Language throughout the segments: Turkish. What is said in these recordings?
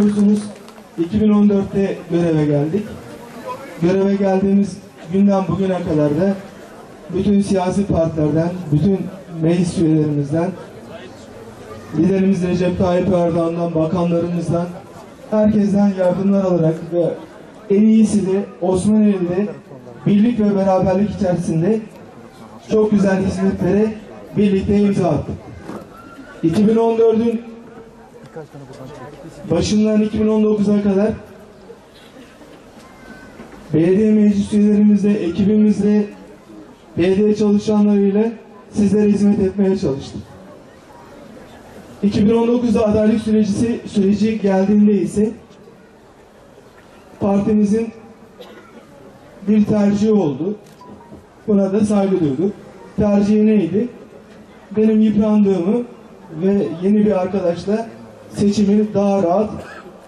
2014'te göreve geldik. Göreve geldiğimiz günden bugüne kadar da bütün siyasi partilerden, bütün meclis üyelerimizden, liderimiz Recep Tayyip Erdoğan'dan, bakanlarımızdan, herkesten yardımlar alarak ve en iyisi de Osmanlı'da birlik ve beraberlik içerisinde çok güzel hizmetlere birlikte imza attık. 2014'ün başından 2019'a kadar belediye meclis üyelerimizle, ekibimizle, belediye çalışanlarıyla sizlere hizmet etmeye çalıştık. 2019'da adaylık süreci, süreci geldiğinde ise partimizin bir tercihi oldu. Buna da saygı duyduk. Tercihi neydi? Benim yıprandığımı ve yeni bir arkadaşla seçimi daha rahat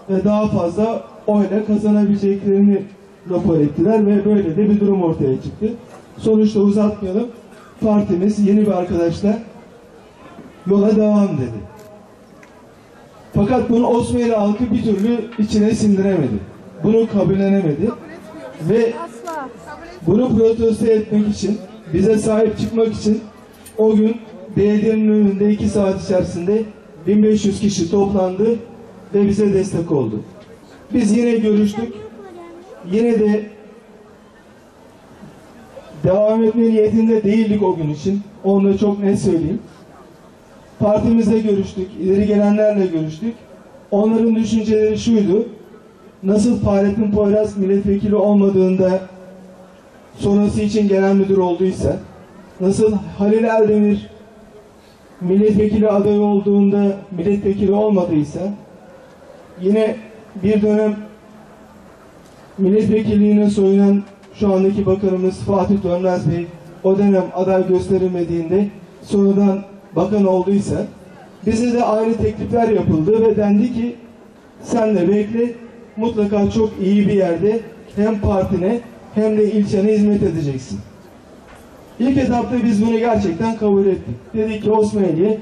ve daha fazla oyla kazanabileceklerini rapor ettiler ve böyle de bir durum ortaya çıktı. Sonuçta uzatmayalım. Partimiz yeni bir arkadaşla yola devam dedi. Fakat bunu Osmanlı halkı bir türlü içine sindiremedi. Bunu kabullenemedi. Ve bunu protesto etmek için, bize sahip çıkmak için o gün belediyenin önünde iki saat içerisinde 1500 kişi toplandı ve bize destek oldu. Biz yine görüştük. Yine de devam etme niyetinde değildik o gün için. Onu çok net söyleyeyim. Partimizle görüştük, ileri gelenlerle görüştük. Onların düşünceleri şuydu. Nasıl Fahrettin Poyraz milletvekili olmadığında sonrası için genel müdür olduysa, nasıl Halil Eldemir milletvekili adayı olduğunda milletvekili olmadıysa, yine bir dönem milletvekilliğine soyunan şu andaki bakanımız Fatih Dönmez Bey o dönem aday gösterilmediğinde sonradan bakan olduysa bize de aynı teklifler yapıldı ve dendi ki sen de bekle mutlaka çok iyi bir yerde hem partine hem de ilçene hizmet edeceksin. İlk etapta biz bunu gerçekten kabul ettik. Dedik ki Osmaniye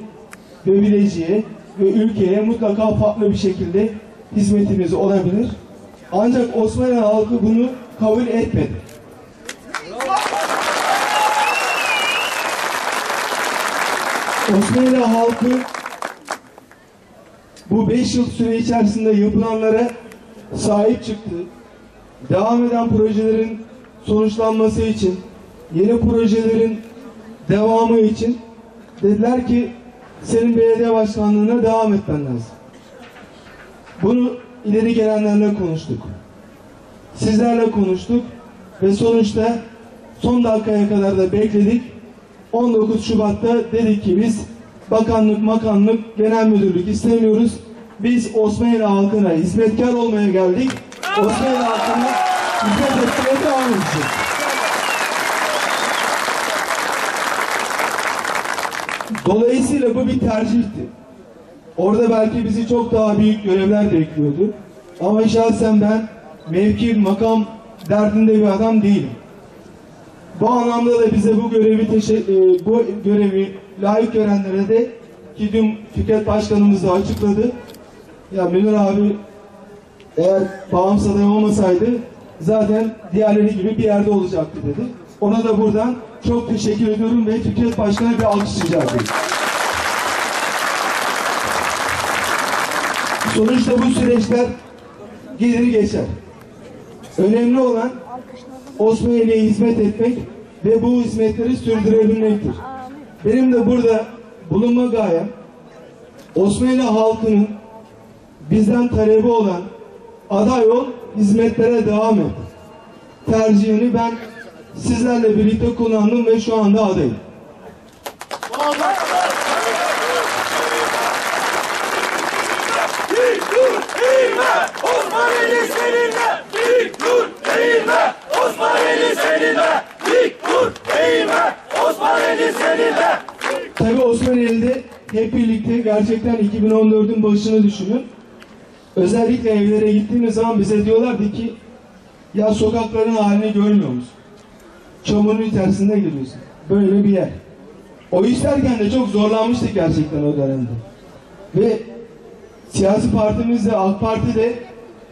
ve Bilecik'e ve ülkeye mutlaka farklı bir şekilde hizmetimiz olabilir. Ancak Osmanlı halkı bunu kabul etmedi. Osmanlı halkı bu 5 yıl süre içerisinde yapılanlara sahip çıktı. Devam eden projelerin sonuçlanması için, yeni projelerin devamı için dediler ki senin belediye başkanlığına devam etmen lazım. Bunu ileri gelenlerle konuştuk. Sizlerle konuştuk ve sonuçta son dakikaya kadar da bekledik. 19 Şubat'ta dedik ki biz bakanlık, makanlık, genel müdürlük istemiyoruz. Biz Osmanlı halkına hizmetkar olmaya geldik. Osmanlı halkına hizmet etmeye devam edeceğiz. Dolayısıyla bu bir tercihti. Orada belki bizi çok daha büyük görevler bekliyordu. Ama şahsen ben mevki, makam derdinde bir adam değilim. Bu anlamda da bize bu görevi e, bu görevi layık görenlere de ki dün Fikret Başkanımız da açıkladı. Ya Münir abi eğer bağımsız aday olmasaydı zaten diğerleri gibi bir yerde olacaktı dedi. Ona da buradan çok teşekkür ediyorum ve Fikret Başkan'a bir alkış rica ediyorum. Sonuçta bu süreçler gelir geçer. Önemli olan Osmanlı'ya hizmet etmek ve bu hizmetleri sürdürebilmektir. Benim de burada bulunma gayem Osmanlı halkının bizden talebi olan aday ol, hizmetlere devam et. Tercihini ben sizlerle birlikte kullandım ve şu anda adayım. Osmaneli seninle Dik Tabii Osmanlı'da hep birlikte gerçekten 2014'ün başını düşünün. Özellikle evlere gittiğimiz zaman bize diyorlardı ki ya sokakların halini görmüyor musun? Çamurun içerisinde giriyorsun. Böyle bir yer. O isterken de çok zorlanmıştık gerçekten o dönemde. Ve siyasi partimizde AK Parti de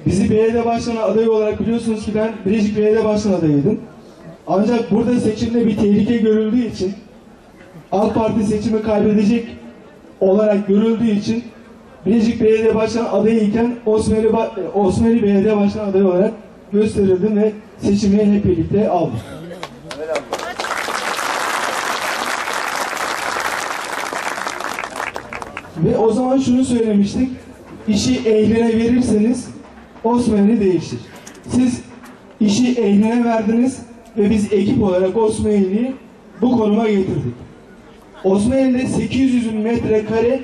bizi belediye başkanı adayı olarak biliyorsunuz ki ben Bilecik Belediye Başkanı adayıydım. Ancak burada seçimde bir tehlike görüldüğü için AK Parti seçimi kaybedecek olarak görüldüğü için Bilecik Belediye Başkanı adayı iken Osmanlı, Ba- Osmanlı Belediye Başkanı adayı olarak gösterildim ve seçimi hep birlikte aldık. Ve o zaman şunu söylemiştik. İşi ehline verirseniz Osmanlı değişir. Siz işi ehline verdiniz ve biz ekip olarak Osmanlı'yı bu konuma getirdik. Osmanlı'da 800 metrekare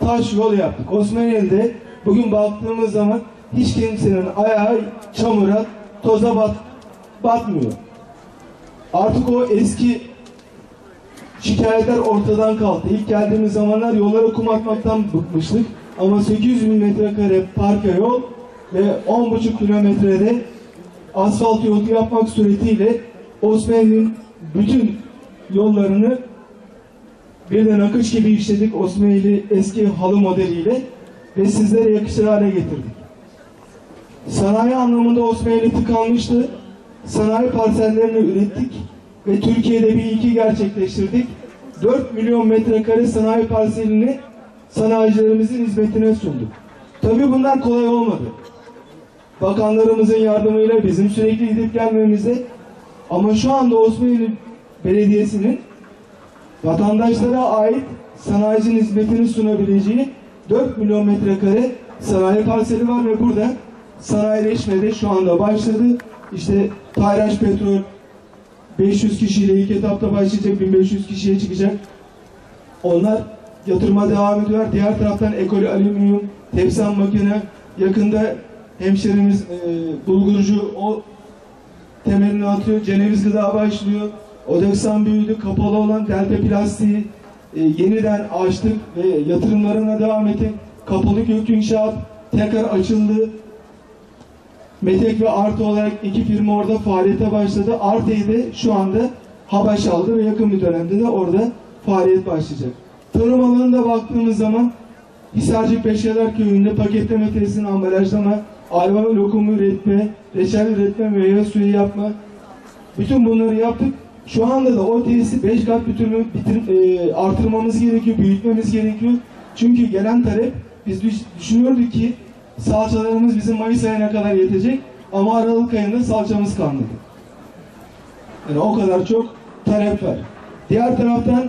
taş yol yaptık. Osmanlı'da bugün baktığımız zaman hiç kimsenin ayağı çamura, toza bat, batmıyor. Artık o eski şikayetler ortadan kalktı. İlk geldiğimiz zamanlar yolları kum atmaktan bıkmıştık. Ama 800 bin metrekare parka yol ve 10,5 kilometrede asfalt yol yapmak suretiyle Osmanlı'nın bütün yollarını birden akış gibi işledik Osmanlı eski halı modeliyle ve sizlere yakışır hale getirdik. Sanayi anlamında Osmanlı tıkanmıştı. Sanayi parsellerini ürettik ve Türkiye'de bir ilki gerçekleştirdik. 4 milyon metrekare sanayi parselini sanayicilerimizin hizmetine sunduk. Tabii bunlar kolay olmadı. Bakanlarımızın yardımıyla bizim sürekli gidip gelmemizde ama şu anda Osmanlı Belediyesi'nin vatandaşlara ait sanayicinin hizmetini sunabileceği 4 milyon metrekare sanayi parseli var ve burada sanayileşme de şu anda başladı. İşte Payraş Petrol 500 kişiyle ilk etapta başlayacak, 1500 kişiye çıkacak. Onlar yatırıma devam ediyor. Diğer taraftan ekol alüminyum, tepsan makine, yakında hemşerimiz e, bulgurcu o temelini atıyor. Ceneviz gıda başlıyor. Odeksan büyüdü. Kapalı olan Delta Plastiği e, yeniden açtık ve yatırımlarına devam ettik. Kapalı Gök İnşaat tekrar açıldı. Metek ve Artı olarak iki firma orada faaliyete başladı. Arte'yi de şu anda Habaş aldı ve yakın bir dönemde de orada faaliyet başlayacak. Tarım alanında baktığımız zaman Hisarcık Beşeler Köyü'nde paketleme tesisini ambalajlama, ayva lokumu üretme, reçel üretme, meyve suyu yapma. Bütün bunları yaptık. Şu anda da o tesisi 5 kat bitirme, bitir, e, artırmamız gerekiyor, büyütmemiz gerekiyor. Çünkü gelen talep, biz düş- düşünüyorduk ki salçalarımız bizim Mayıs ayına kadar yetecek ama Aralık ayında salçamız kalmadı. Yani o kadar çok talep var. Diğer taraftan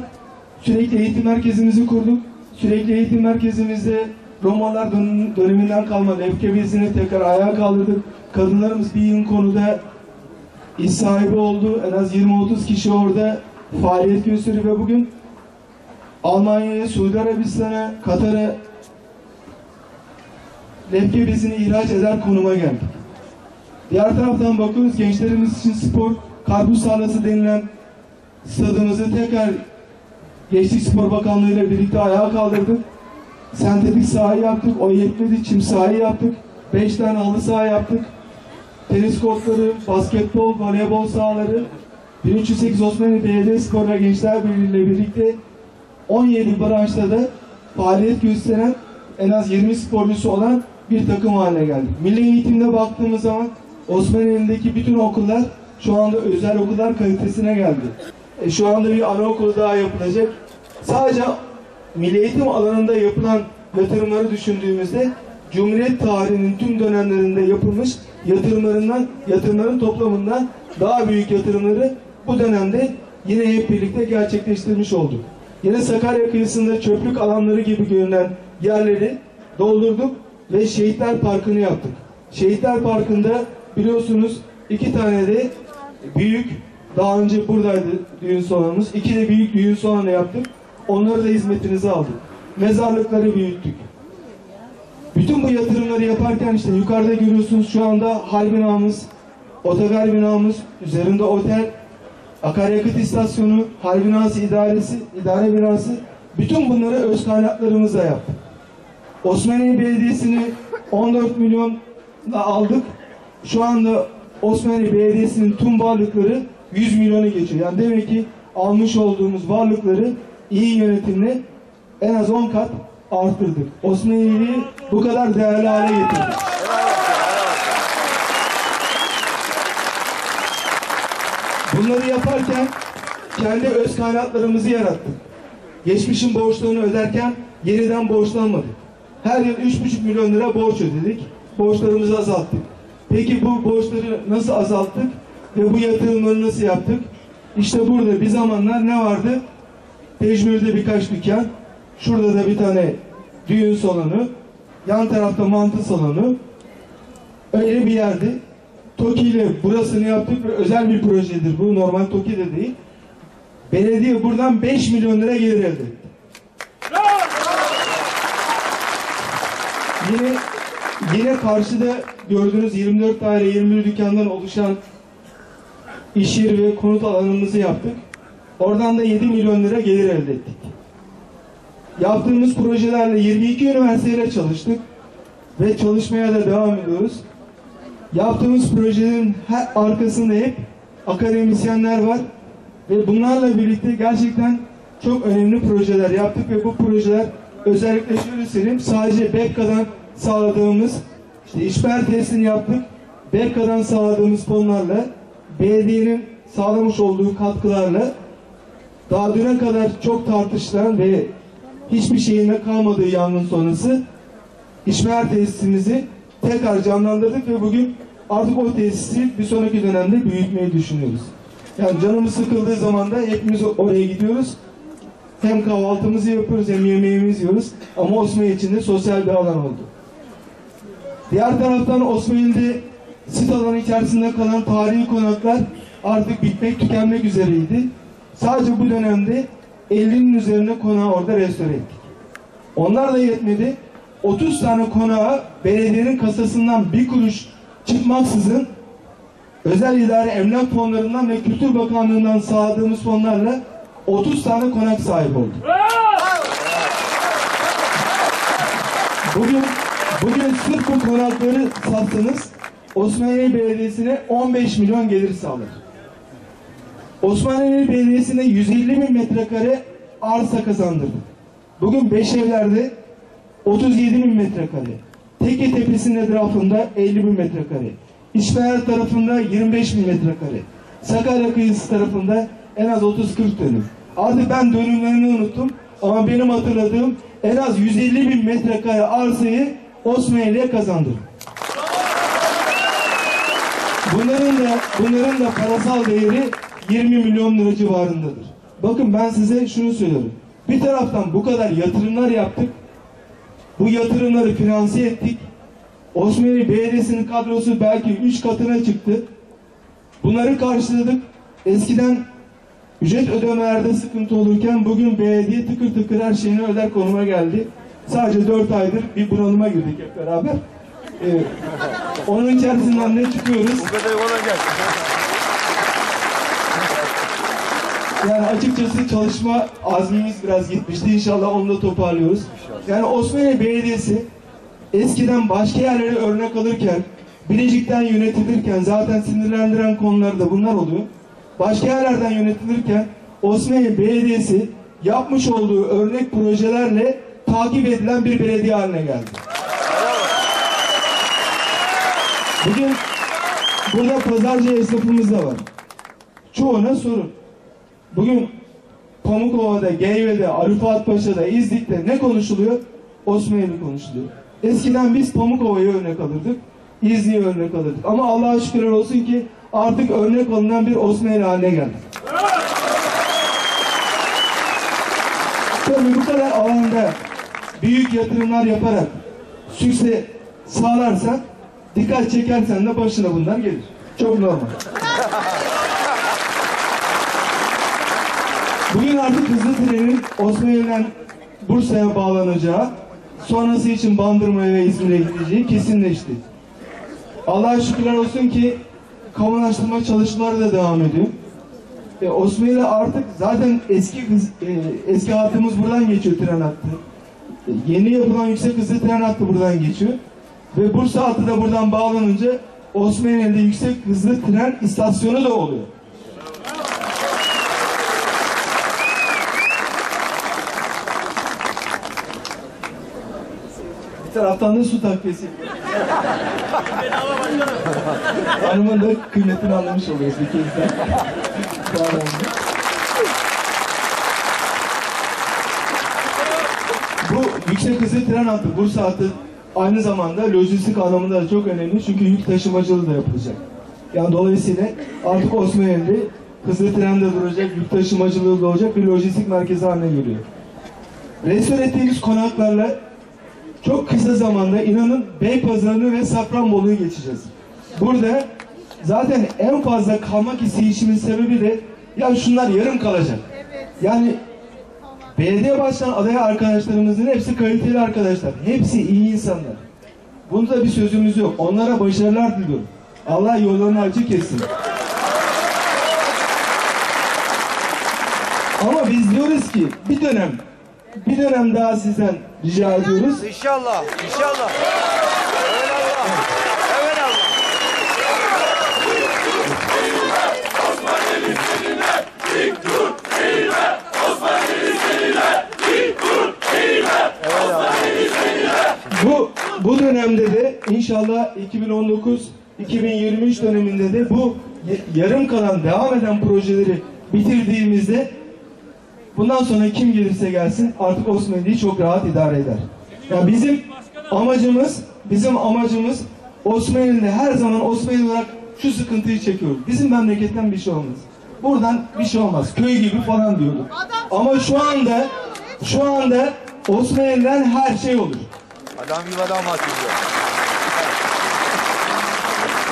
sürekli eğitim merkezimizi kurduk. Sürekli eğitim merkezimizde Romalılar dön- döneminden kalma lefke bezini tekrar ayağa kaldırdık. Kadınlarımız bir yıl konuda iş sahibi oldu. En az 20-30 kişi orada faaliyet gösteriyor ve bugün Almanya'ya, Suudi Arabistan'a, Katar'a lefke bezini ihraç eder konuma geldik. Diğer taraftan bakıyoruz gençlerimiz için spor, karpuz tarlası denilen stadımızı tekrar Gençlik Spor Bakanlığı ile birlikte ayağa kaldırdık. Sentetik sahayı yaptık, o yetmedi, çim sahayı yaptık. Beş tane halı saha yaptık. Tenis kortları, basketbol, voleybol sahaları. 1308 Osmanlı Belediye Spor ve Gençler Birliği ile birlikte 17 branşta da faaliyet gösteren en az 20 sporcusu olan bir takım haline geldik. Milli eğitimde baktığımız zaman Osmanlı'daki bütün okullar şu anda özel okullar kalitesine geldi. E, şu anda bir anaokulu daha yapılacak. Sadece milli eğitim alanında yapılan yatırımları düşündüğümüzde Cumhuriyet tarihinin tüm dönemlerinde yapılmış yatırımlarından, yatırımların toplamından daha büyük yatırımları bu dönemde yine hep birlikte gerçekleştirmiş olduk. Yine Sakarya kıyısında çöplük alanları gibi görünen yerleri doldurduk ve Şehitler Parkı'nı yaptık. Şehitler Parkı'nda biliyorsunuz iki tane de büyük, daha önce buradaydı düğün salonumuz. İki de büyük düğün salonu yaptık. Onları da hizmetinize aldık. Mezarlıkları büyüttük. Bütün bu yatırımları yaparken işte yukarıda görüyorsunuz şu anda hal binamız, otogar binamız, üzerinde otel, akaryakıt istasyonu, hal binası idaresi, idare binası. Bütün bunları öz kaynaklarımızla yaptık. Osmaniye Belediyesi'ni 14 milyonla aldık. Şu anda Osmaniye Belediyesi'nin tüm varlıkları 100 milyonu geçiyor. Yani demek ki almış olduğumuz varlıkları iyi yönetimle en az 10 kat arttırdık. Osmaniye'yi bu kadar değerli hale getirdik. Bunları yaparken kendi öz kaynaklarımızı yarattık. Geçmişin borçlarını öderken yeniden borçlanmadık. Her yıl 3,5 milyon lira borç ödedik. Borçlarımızı azalttık. Peki bu borçları nasıl azalttık ve bu yatırımları nasıl yaptık? İşte burada bir zamanlar ne vardı? Pejmür'de birkaç dükkan, şurada da bir tane düğün salonu, yan tarafta mantı salonu. Öyle bir yerdi. TOKİ ile burasını yaptık ve özel bir projedir bu. Normal TOKİ de değil. Belediye buradan 5 milyon lira gelir elde Yine yine karşıda gördüğünüz 24 daire 21 dükkandan oluşan iş yeri ve konut alanımızı yaptık. Oradan da 7 milyon lira gelir elde ettik. Yaptığımız projelerle 22 üniversiteyle çalıştık ve çalışmaya da devam ediyoruz. Yaptığımız projelerin her arkasında hep akademisyenler var ve bunlarla birlikte gerçekten çok önemli projeler yaptık ve bu projeler özellikle şöyle söyleyeyim sadece BEKKA'dan sağladığımız işte işber testini yaptık. BEKKA'dan sağladığımız fonlarla belediyenin sağlamış olduğu katkılarla daha düne kadar çok tartışılan ve hiçbir şeyine kalmadığı yangın sonrası İşmer tesisimizi tekrar canlandırdık ve bugün artık o tesisi bir sonraki dönemde büyütmeyi düşünüyoruz. Yani canımız sıkıldığı zaman da hepimiz oraya gidiyoruz. Hem kahvaltımızı yapıyoruz hem yemeğimizi yiyoruz. Ama Osmanlı için de sosyal bir alan oldu. Diğer taraftan Osmanlı'da sit alanı içerisinde kalan tarihi konaklar artık bitmek tükenmek üzereydi. Sadece bu dönemde 50'nin üzerinde konağı orada restore ettik. Onlar da yetmedi. 30 tane konağa belediyenin kasasından bir kuruş çıkmaksızın özel idare emlak fonlarından ve Kültür Bakanlığı'ndan sağladığımız fonlarla 30 tane konak sahibi olduk. Bugün bugün sırf bu konakları satsanız Osmaniye Belediyesi'ne 15 milyon gelir sağlar. Osmaniye Belediyesi'ne 150 bin metrekare arsa kazandırdık. Bugün Beşevler'de 37 bin metrekare. Teke Tepesi'nin etrafında 50 bin metrekare. İşmeyer tarafında 25 bin metrekare. Sakarya kıyısı tarafında en az 30-40 dönüm. Artık ben dönümlerini unuttum ama benim hatırladığım en az 150 bin metrekare arsayı Osmanlı'ya kazandırdım. Bunların da bunların da parasal değeri 20 milyon lira civarındadır. Bakın ben size şunu söylüyorum. Bir taraftan bu kadar yatırımlar yaptık. Bu yatırımları finanse ettik. Osmanlı Belediyesi'nin kadrosu belki 3 katına çıktı. Bunları karşıladık. Eskiden ücret ödemelerde sıkıntı olurken bugün belediye tıkır tıkır her şeyini öder konuma geldi. Sadece 4 aydır bir bunalıma girdik hep beraber. Ee, onun içerisinden de çıkıyoruz. Yani açıkçası çalışma azmimiz biraz gitmişti. İnşallah onu da toparlıyoruz. Yani Osmaniye Belediyesi eskiden başka yerlere örnek alırken, Bilecik'ten yönetilirken zaten sinirlendiren konular da bunlar oluyor. Başka yerlerden yönetilirken Osmaniye Belediyesi yapmış olduğu örnek projelerle takip edilen bir belediye haline geldi. Bugün burada pazarcı esnafımız da var. Çoğuna sorun. Bugün Pamukova'da, Geyve'de, Arifat Paşa'da, İznik'te ne konuşuluyor? Osmanlı konuşuluyor. Eskiden biz Pamukova'yı örnek alırdık, İznik'i örnek alırdık. Ama Allah'a şükürler olsun ki artık örnek alınan bir Osmanlı haline geldik. Tabii bu kadar alanda büyük yatırımlar yaparak sükse sağlarsak, dikkat çekersen de başına bunlar gelir. Çok normal. Bugün artık hızlı trenin Osmaniye'den Bursa'ya bağlanacağı, sonrası için Bandırma'ya ve İzmir'e gideceği kesinleşti. Allah'a şükürler olsun ki kamulaştırma çalışmaları da devam ediyor. E, Osmanlı artık zaten eski e, eski hattımız buradan geçiyor tren hattı. Yeni yapılan yüksek hızlı tren hattı buradan geçiyor. Ve Bursa hattı da buradan bağlanınca Osmaniye'de yüksek hızlı tren istasyonu da oluyor. Bir taraftan da su takviyesi. Hanımın da kıymetini anlamış oluyoruz ikimizden. Bu yüksek hızlı tren hattı, Bursa hattı aynı zamanda lojistik anlamında da çok önemli çünkü yük taşımacılığı da yapılacak. Yani dolayısıyla artık Osmanlı hızlı trende duracak, yük taşımacılığı da olacak bir lojistik merkezi haline geliyor. Restore ettiğimiz konaklarla çok kısa zamanda inanın Beypazarı'nı ve Safranbolu'yu geçeceğiz. Burada zaten en fazla kalmak isteyişimin sebebi de ya şunlar yarım kalacak. Yani belediye başkan adayı arkadaşlarımızın hepsi kaliteli arkadaşlar. Hepsi iyi insanlar. Bunda bir sözümüz yok. Onlara başarılar diliyorum. Allah yollarını açık etsin. Ama biz diyoruz ki bir dönem bir dönem daha sizden rica ediyoruz. İnşallah, inşallah. Bu dönemde de inşallah 2019-2023 döneminde de bu yarım kalan devam eden projeleri bitirdiğimizde bundan sonra kim gelirse gelsin artık Osmanlı'yı çok rahat idare eder. Yani bizim amacımız bizim amacımız Osmanlı'da her zaman Osmanlı olarak şu sıkıntıyı çekiyoruz. Bizim memleketten bir şey olmaz. Buradan bir şey olmaz. Köy gibi falan diyorduk. Ama şu anda şu anda Osmanlı'dan her şey olur. Adam gibi adam atıyor.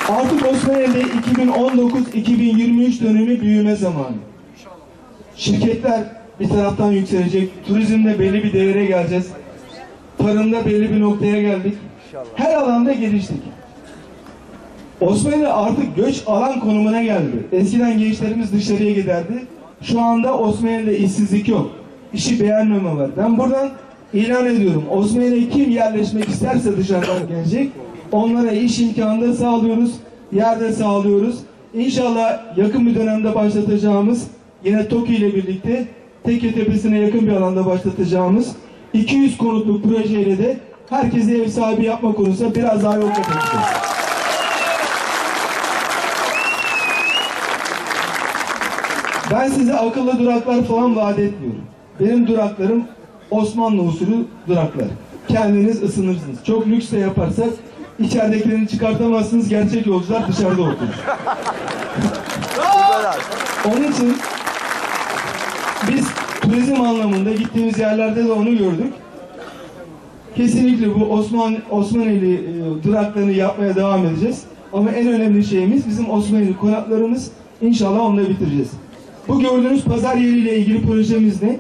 Artık Osmanlı'da 2019-2023 dönemi büyüme zamanı. Şirketler bir taraftan yükselecek, turizmde belli bir değere geleceğiz. Tarımda belli bir noktaya geldik. Her alanda geliştik. Osmanlı artık göç alan konumuna geldi. Eskiden gençlerimiz dışarıya giderdi. Şu anda Osmanlı'da işsizlik yok. İşi beğenmeme var. Ben buradan ilan ediyorum. Osmanlı'ya kim yerleşmek isterse dışarıdan gelecek. Onlara iş imkanı da sağlıyoruz. Yerde sağlıyoruz. İnşallah yakın bir dönemde başlatacağımız yine TOKİ ile birlikte Tekke Tepesi'ne yakın bir alanda başlatacağımız 200 konutluk projeyle de herkese ev sahibi yapma konusunda biraz daha yol kat edeceğiz. Ben size akıllı duraklar falan vaat etmiyorum. Benim duraklarım Osmanlı usulü duraklar. Kendiniz ısınırsınız. Çok lüks de yaparsak içeridekilerini çıkartamazsınız. Gerçek yolcular dışarıda oturur. Onun için biz turizm anlamında gittiğimiz yerlerde de onu gördük. Kesinlikle bu Osman Osmanlı e, duraklarını yapmaya devam edeceğiz. Ama en önemli şeyimiz bizim Osmanlı konaklarımız. İnşallah onu da bitireceğiz. Bu gördüğünüz pazar yeriyle ilgili projemiz ne?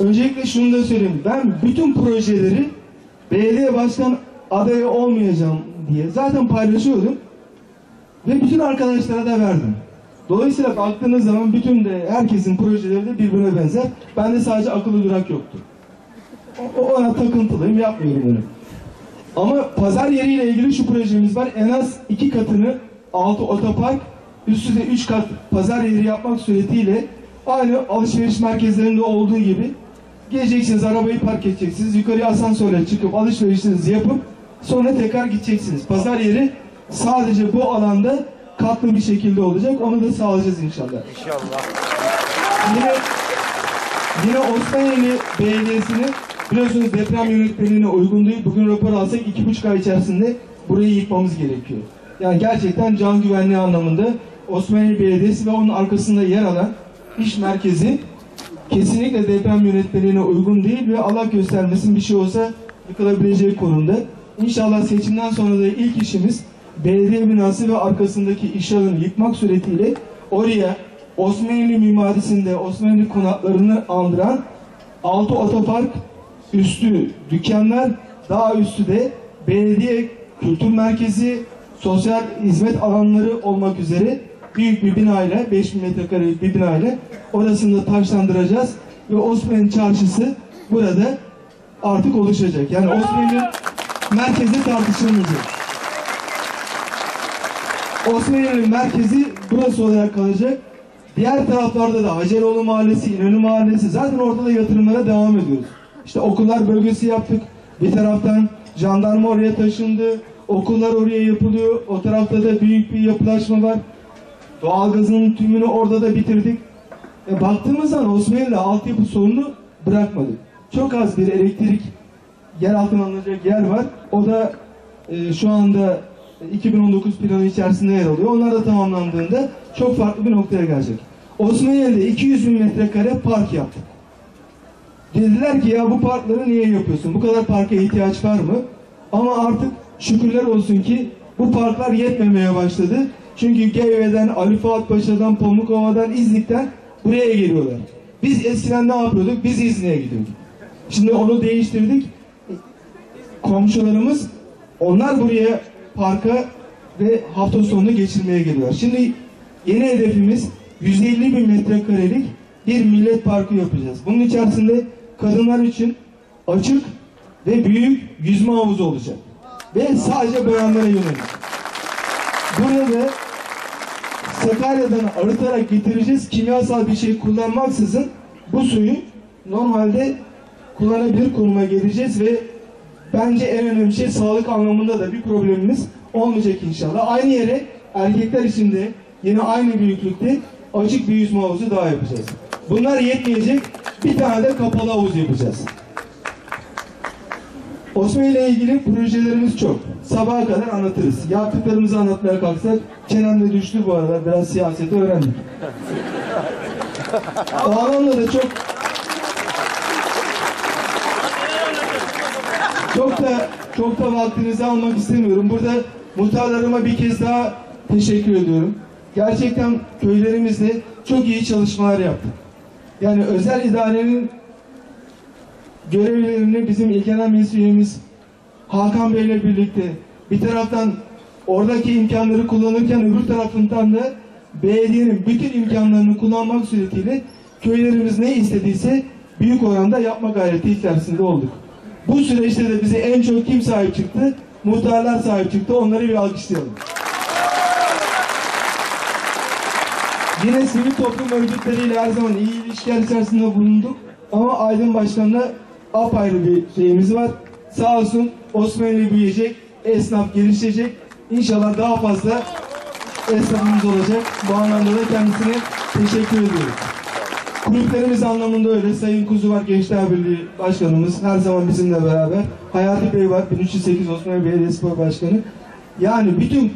Öncelikle şunu da söyleyeyim. Ben bütün projeleri belediye başkan adayı olmayacağım diye zaten paylaşıyordum. Ve bütün arkadaşlara da verdim. Dolayısıyla baktığınız zaman bütün de herkesin projeleri de birbirine benzer. Bende sadece akıllı durak yoktu. O, ona takıntılıyım, yapmıyorum onu. Ama pazar yeriyle ilgili şu projemiz var. En az iki katını altı otopark, üstü de üç kat pazar yeri yapmak suretiyle aynı alışveriş merkezlerinde olduğu gibi geleceksiniz, arabayı park edeceksiniz, yukarıya asansörle çıkıp alışverişinizi yapıp sonra tekrar gideceksiniz. Pazar yeri sadece bu alanda katlı bir şekilde olacak. Onu da sağlayacağız inşallah. İnşallah. Yine yine Osmanlı Belediyesi'nin biliyorsunuz deprem yönetmeliğine uygun değil. Bugün rapor alsak iki buçuk ay içerisinde burayı yıkmamız gerekiyor. Yani gerçekten can güvenliği anlamında Osmanlı Belediyesi ve onun arkasında yer alan iş merkezi kesinlikle deprem yönetmeliğine uygun değil ve Allah göstermesin bir şey olsa yıkılabileceği konumda. İnşallah seçimden sonra da ilk işimiz belediye binası ve arkasındaki iş alanı yıkmak suretiyle oraya Osmanlı mimarisinde Osmanlı konaklarını andıran altı otopark üstü dükkanlar daha üstü de belediye kültür merkezi sosyal hizmet alanları olmak üzere büyük bir binayla 5000 metrekarelik bir binayla orasını da taşlandıracağız ve Osmanlı çarşısı burada artık oluşacak. Yani Osmanlı merkezi tartışılmayacak. Osmanlı'nın merkezi burası olarak kalacak. Diğer taraflarda da Haceroğlu Mahallesi, İnönü Mahallesi zaten orada da yatırımlara devam ediyoruz. İşte okullar bölgesi yaptık. Bir taraftan jandarma oraya taşındı. Okullar oraya yapılıyor. O tarafta da büyük bir yapılaşma var. Doğalgazın tümünü orada da bitirdik. E, baktığımız zaman Osmanlı altyapı sorunu bırakmadık. Çok az bir elektrik yer altına alınacak yer var. O da e, şu anda 2019 planı içerisinde yer alıyor. Onlar da tamamlandığında çok farklı bir noktaya gelecek. Osmaniye'de 200 bin metrekare park yaptık. Dediler ki ya bu parkları niye yapıyorsun? Bu kadar parka ihtiyaç var mı? Ama artık şükürler olsun ki bu parklar yetmemeye başladı. Çünkü Geyve'den, Ali Fuat Paşa'dan, Pamukova'dan, İznik'ten buraya geliyorlar. Biz eskiden ne yapıyorduk? Biz İznik'e gidiyorduk. Şimdi onu değiştirdik. Komşularımız onlar buraya parka ve hafta sonunu geçirmeye geliyorlar. Şimdi yeni hedefimiz 150 bin metrekarelik bir millet parkı yapacağız. Bunun içerisinde kadınlar için açık ve büyük yüzme havuzu olacak. Ve sadece bayanlara yönelik. Burada Sakarya'dan arıtarak getireceğiz. Kimyasal bir şey kullanmaksızın bu suyu normalde kullanabilir konuma geleceğiz ve bence en önemli şey sağlık anlamında da bir problemimiz olmayacak inşallah. Aynı yere erkekler için de yine aynı büyüklükte açık bir yüzme havuzu daha yapacağız. Bunlar yetmeyecek. Bir tane de kapalı havuz yapacağız. Osmanlı ile ilgili projelerimiz çok. Sabaha kadar anlatırız. Yaptıklarımızı anlatmaya kalksak çenem de düştü bu arada. Biraz siyaseti öğrendik. O anlamda da çok çok da çok da vaktinizi almak istemiyorum. Burada muhtarlarıma bir kez daha teşekkür ediyorum. Gerçekten köylerimizde çok iyi çalışmalar yaptık. Yani özel idarenin görevlerini bizim meclis üyemiz Hakan Bey ile birlikte bir taraftan oradaki imkanları kullanırken öbür tarafından da belediyenin bütün imkanlarını kullanmak suretiyle köylerimiz ne istediyse büyük oranda yapma gayreti içerisinde olduk. Bu süreçte de bize en çok kim sahip çıktı? Muhtarlar sahip çıktı. Onları bir alkışlayalım. Yine sivil toplum örgütleriyle her zaman iyi ilişkiler içerisinde bulunduk. Ama Aydın Başkan'la apayrı bir şeyimiz var. Sağ olsun Osmanlı büyüyecek, esnaf gelişecek. İnşallah daha fazla esnafımız olacak. Bu anlamda da kendisine teşekkür ediyoruz. Kulüplerimiz anlamında öyle. Sayın Kuzu var Gençler Birliği Başkanımız. Her zaman bizimle beraber. Hayati Bey var 1308 Osmanlı Belediyespor Başkanı. Yani bütün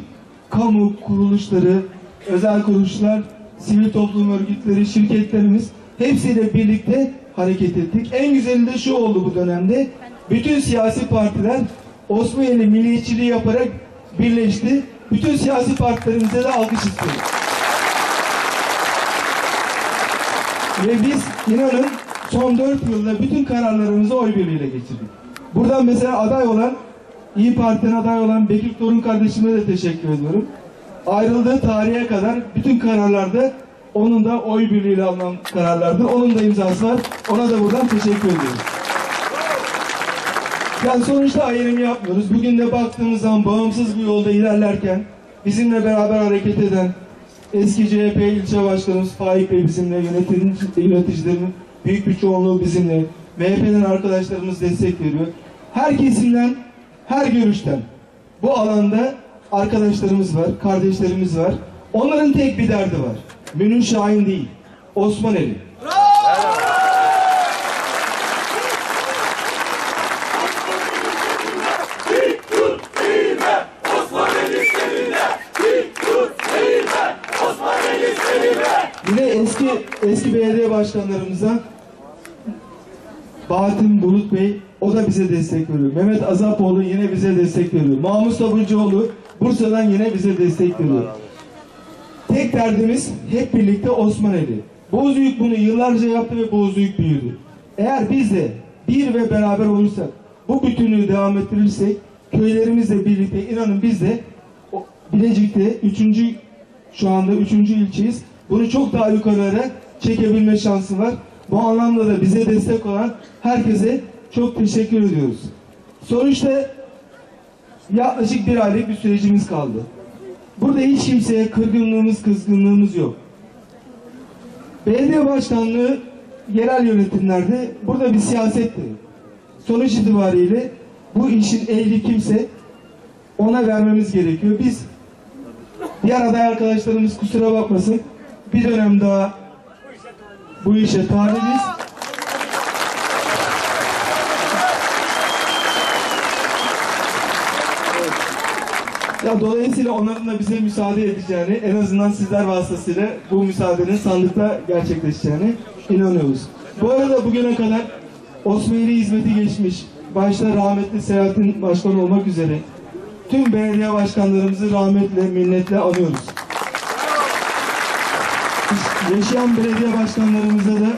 kamu kuruluşları, özel kuruluşlar, sivil toplum örgütleri, şirketlerimiz hepsiyle birlikte hareket ettik. En güzeli de şu oldu bu dönemde. Bütün siyasi partiler Osmanlı milliyetçiliği yaparak birleşti. Bütün siyasi partilerimize de alkış istiyoruz. Ve biz inanın son 4 yılda bütün kararlarımızı oy birliğiyle geçirdik. Buradan mesela aday olan, İyi Parti'nin aday olan Bekir Torun kardeşime de teşekkür ediyorum. Ayrıldığı tarihe kadar bütün kararlarda onun da oy birliğiyle alınan kararlardır. Onun da imzası var. Ona da buradan teşekkür ediyoruz. Yani sonuçta ayrım yapmıyoruz. Bugün de baktığımız zaman bağımsız bir yolda ilerlerken bizimle beraber hareket eden eski CHP ilçe başkanımız Faik Bey bizimle, yönetici, yöneticilerin büyük bir çoğunluğu bizimle, MHP'den arkadaşlarımız destek veriyor. Her kesimden, her görüşten bu alanda arkadaşlarımız var, kardeşlerimiz var. Onların tek bir derdi var. Münir Şahin değil. Osmaneli seninle. Yine eski eski belediye başkanlarımızdan Bahattin Bulut Bey o da bize destek veriyor. Mehmet Azapoğlu yine bize destek veriyor. Mahmut Sabuncuoğlu Bursa'dan yine bize destek veriyor. Tek derdimiz hep birlikte Osmaneli. Bozüyük bunu yıllarca yaptı ve Bozüyük büyüdü. Eğer biz de bir ve beraber olursak, bu bütünlüğü devam ettirirsek, köylerimizle birlikte inanın biz de Bilecik'te üçüncü şu anda üçüncü ilçeyiz. Bunu çok daha yukarılara çekebilme şansı var. Bu anlamda da bize destek olan herkese çok teşekkür ediyoruz. Sonuçta yaklaşık bir aylık bir sürecimiz kaldı. Burada hiç kimseye kırgınlığımız, kızgınlığımız yok. Belediye başkanlığı yerel yönetimlerde burada bir siyaset de yok. Sonuç itibariyle bu işin ehli kimse ona vermemiz gerekiyor. Biz Diğer aday arkadaşlarımız kusura bakmasın. Bir dönem daha bu işe talibiz. Ya dolayısıyla onların da bize müsaade edeceğini, en azından sizler vasıtasıyla bu müsaadenin sandıkta gerçekleşeceğini inanıyoruz. Bu arada bugüne kadar Osmanlı hizmeti geçmiş, başta rahmetli Selahattin Başkan olmak üzere tüm belediye başkanlarımızı rahmetle, minnetle anıyoruz. Yaşayan belediye başkanlarımıza da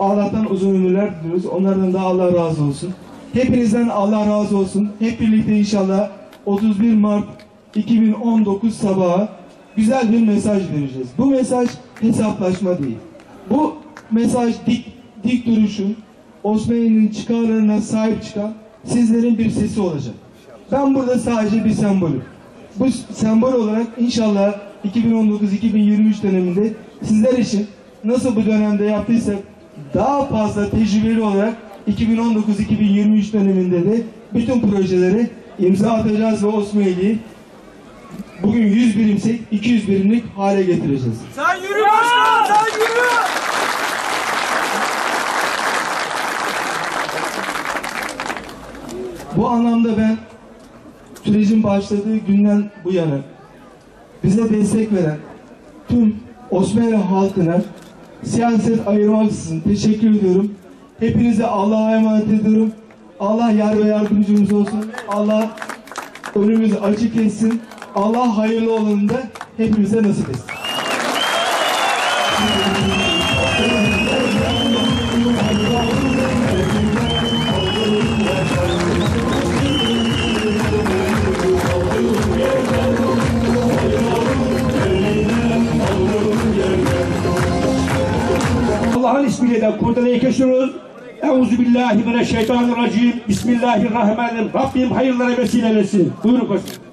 Allah'tan uzun ömürler diliyoruz. Onlardan da Allah razı olsun. Hepinizden Allah razı olsun. Hep birlikte inşallah 31 Mart 2019 sabahı güzel bir mesaj vereceğiz. Bu mesaj hesaplaşma değil. Bu mesaj dik, dik duruşun, Osmanlı'nın çıkarlarına sahip çıkan sizlerin bir sesi olacak. Ben burada sadece bir sembolüm. Bu sembol olarak inşallah 2019-2023 döneminde sizler için nasıl bu dönemde yaptıysak daha fazla tecrübeli olarak 2019-2023 döneminde de bütün projelere imza atacağız ve Osmanlı'yı bugün 100 birimsek 200 birimlik hale getireceğiz. Sen yürü başkan sen yürü. Bu anlamda ben sürecin başladığı günden bu yana bize destek veren tüm Osmanlı halkına siyaset ayırmaksızın teşekkür ediyorum. Hepinize Allah'a emanet ediyorum. Allah yar ve yardımcımız olsun. Allah önümüzü açık etsin. Allah hayırlı olanı da hepimize nasip etsin. Allah'ın ismiyle de kurdelayı kesiyoruz. Euzu billahi mineşşeytanirracim. Bismillahirrahmanirrahim. Rabbim hayırlara vesile etsin. Buyurun koşun.